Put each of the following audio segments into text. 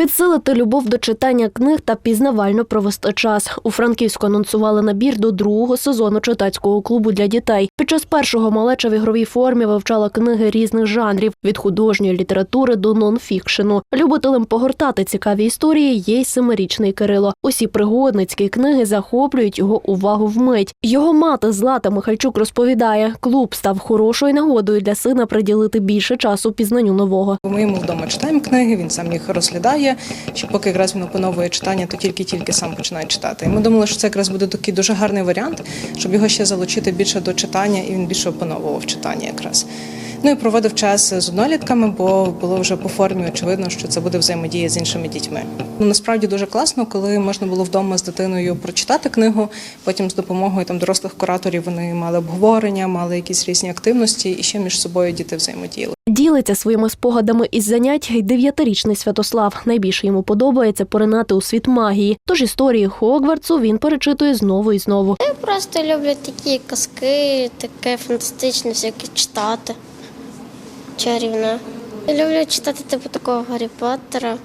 Підсилити любов до читання книг та пізнавально провести час. У Франківську анонсували набір до другого сезону читацького клубу для дітей. Під час першого малеча в ігровій формі вивчала книги різних жанрів від художньої літератури до нонфікшену. Любителем погортати цікаві історії є й семирічний Кирило. Усі пригодницькі книги захоплюють його увагу вмить. Його мати Злата Михальчук розповідає, клуб став хорошою нагодою для сина приділити більше часу пізнанню нового. Ми йому вдома читаємо книги, він сам їх розглядає. Що поки якраз він опановує читання, то тільки-тільки сам починає читати. І ми думали, що це якраз буде такий дуже гарний варіант, щоб його ще залучити більше до читання, і він більше опановував читання якраз. Ну і проводив час з однолітками, бо було вже по формі очевидно, що це буде взаємодія з іншими дітьми. Ну насправді дуже класно, коли можна було вдома з дитиною прочитати книгу. Потім з допомогою там дорослих кураторів вони мали обговорення, мали якісь різні активності, і ще між собою діти взаємодіяли. Ділиться своїми спогадами із занять й дев'ятирічний Святослав. Найбільше йому подобається поринати у світ магії. Тож історії Хогвартсу він перечитує знову і знову. Я просто люблю такі казки, таке фантастичне, всяке читати. Чарівне. Я люблю читати типу такого Гаррі Поттера.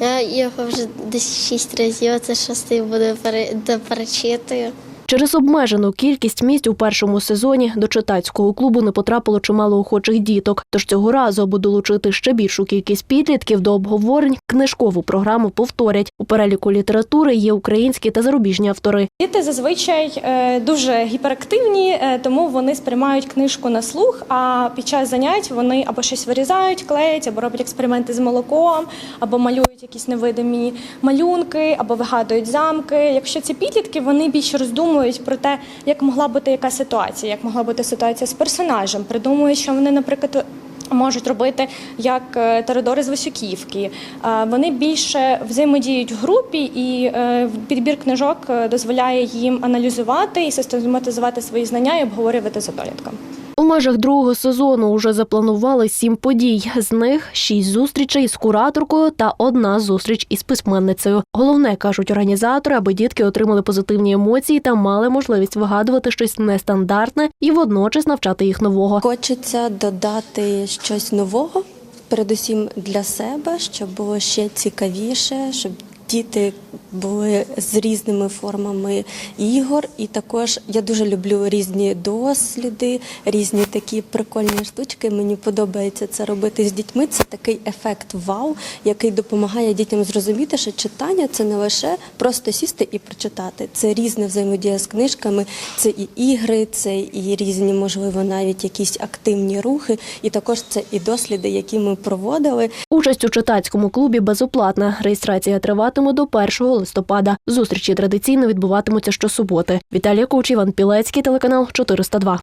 Я його вже десь шість разів, це шостий буде пере- доперечитую. Через обмежену кількість місць у першому сезоні до читацького клубу не потрапило чимало охочих діток. Тож цього разу, аби долучити ще більшу кількість підлітків до обговорень, книжкову програму повторять. У переліку літератури є українські та зарубіжні автори. Діти зазвичай е, дуже гіперактивні, е, тому вони сприймають книжку на слух. А під час занять вони або щось вирізають, клеять, або роблять експерименти з молоком, або малюють якісь невидимі малюнки, або вигадують замки. Якщо це підлітки, вони більше роздумують про те, як могла бути яка ситуація, як могла бути ситуація з персонажем. Придумують, що вони, наприклад. Можуть робити як е, Теодори з Васюківки. Е, Вони більше взаємодіють в групі, і е, підбір книжок дозволяє їм аналізувати і систематизувати свої знання і обговорювати за однолітком. У межах другого сезону уже запланували сім подій. З них шість зустрічей з кураторкою та одна зустріч із письменницею. Головне кажуть організатори, аби дітки отримали позитивні емоції та мали можливість вигадувати щось нестандартне і водночас навчати їх нового. Хочеться додати щось нового, передусім для себе, щоб було ще цікавіше, щоб діти були з різними формами ігор. І також я дуже люблю різні досліди, різні такі прикольні штучки. Мені подобається це робити з дітьми. Це такий ефект вау, який допомагає дітям зрозуміти, що читання це не лише просто сісти і прочитати. Це різна взаємодія з книжками, це і ігри, це і різні, можливо, навіть якісь активні рухи, і також це і досліди, які ми проводили. Участь у читацькому клубі безоплатна. Реєстрація триватиме до 1 листопада. Зустрічі традиційно відбуватимуться щосуботи. Віталія Кучі, Іван Пілецький, телеканал 402.